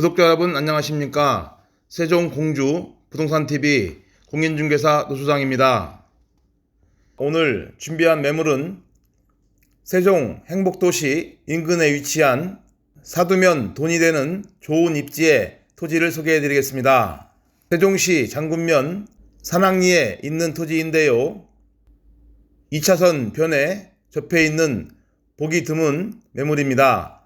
구독자 여러분 안녕하십니까? 세종 공주 부동산 TV 공인중개사 노수장입니다. 오늘 준비한 매물은 세종 행복도시 인근에 위치한 사두면 돈이 되는 좋은 입지의 토지를 소개해 드리겠습니다. 세종시 장군면 산악리에 있는 토지인데요. 2차선 변에 접해 있는 보기 드문 매물입니다.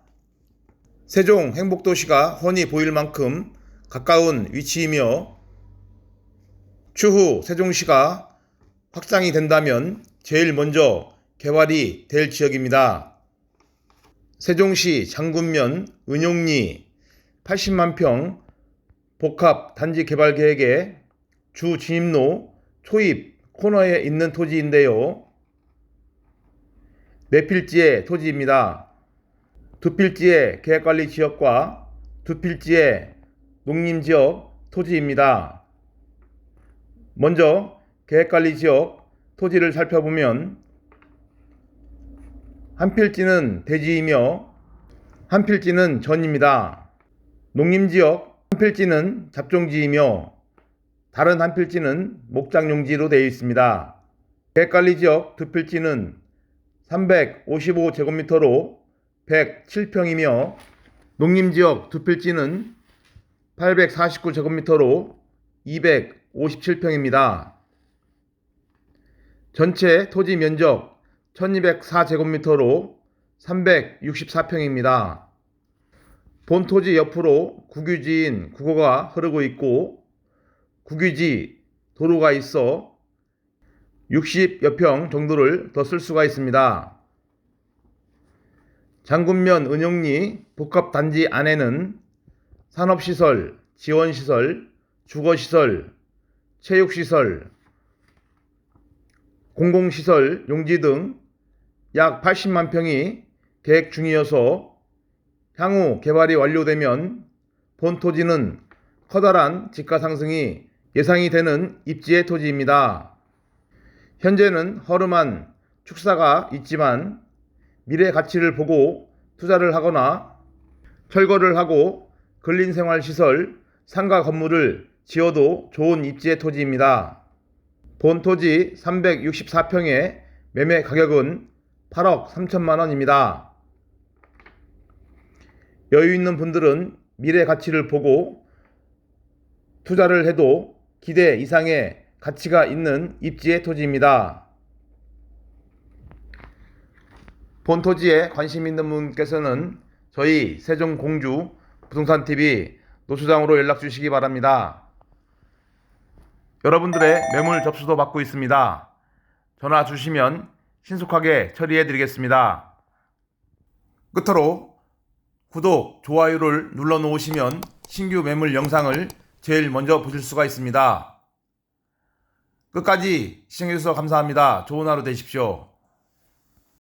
세종 행복도시가 훤히 보일 만큼 가까운 위치이며 추후 세종시가 확장이 된다면 제일 먼저 개발이 될 지역입니다. 세종시 장군면 은용리 80만 평 복합 단지 개발 계획의 주 진입로 초입 코너에 있는 토지인데요. 네 필지의 토지입니다. 두 필지의 계획관리 지역과 두 필지의 농림지역 토지입니다. 먼저 계획관리 지역 토지를 살펴보면 한 필지는 대지이며 한 필지는 전입니다. 농림지역 한 필지는 잡종지이며 다른 한 필지는 목장용지로 되어 있습니다. 계획관리 지역 두 필지는 355제곱미터로 107평이며 농림지역 두 필지는 849제곱미터로 257평입니다. 전체 토지 면적 1204제곱미터로 364평입니다. 본 토지 옆으로 국유지인 국어가 흐르고 있고 국유지 도로가 있어 60여 평 정도를 더 쓸 수가 있습니다. 장군면 은용리 복합단지 안에는 산업시설, 지원시설, 주거시설, 체육시설, 공공시설, 용지 등 약 80만 평이 계획 중이어서 향후 개발이 완료되면 본 토지는 커다란 집가 상승이 예상이 되는 입지의 토지입니다. 현재는 허름한 축사가 있지만 미래 가치를 보고 투자를 하거나 철거를 하고 근린생활시설, 상가 건물을 지어도 좋은 입지의 토지입니다. 본 토지 364평의 매매 가격은 8억 3천만 원입니다. 여유 있는 분들은 미래 가치를 보고 투자를 해도 기대 이상의 가치가 있는 입지의 토지입니다. 본 토지에 관심 있는 분께서는 저희 세종공주 부동산TV 노수장으로 연락 주시기 바랍니다. 여러분들의 매물 접수도 받고 있습니다. 전화 주시면 신속하게 처리해 드리겠습니다. 끝으로 구독, 좋아요를 눌러 놓으시면 신규 매물 영상을 제일 먼저 보실 수가 있습니다. 끝까지 시청해 주셔서 감사합니다. 좋은 하루 되십시오.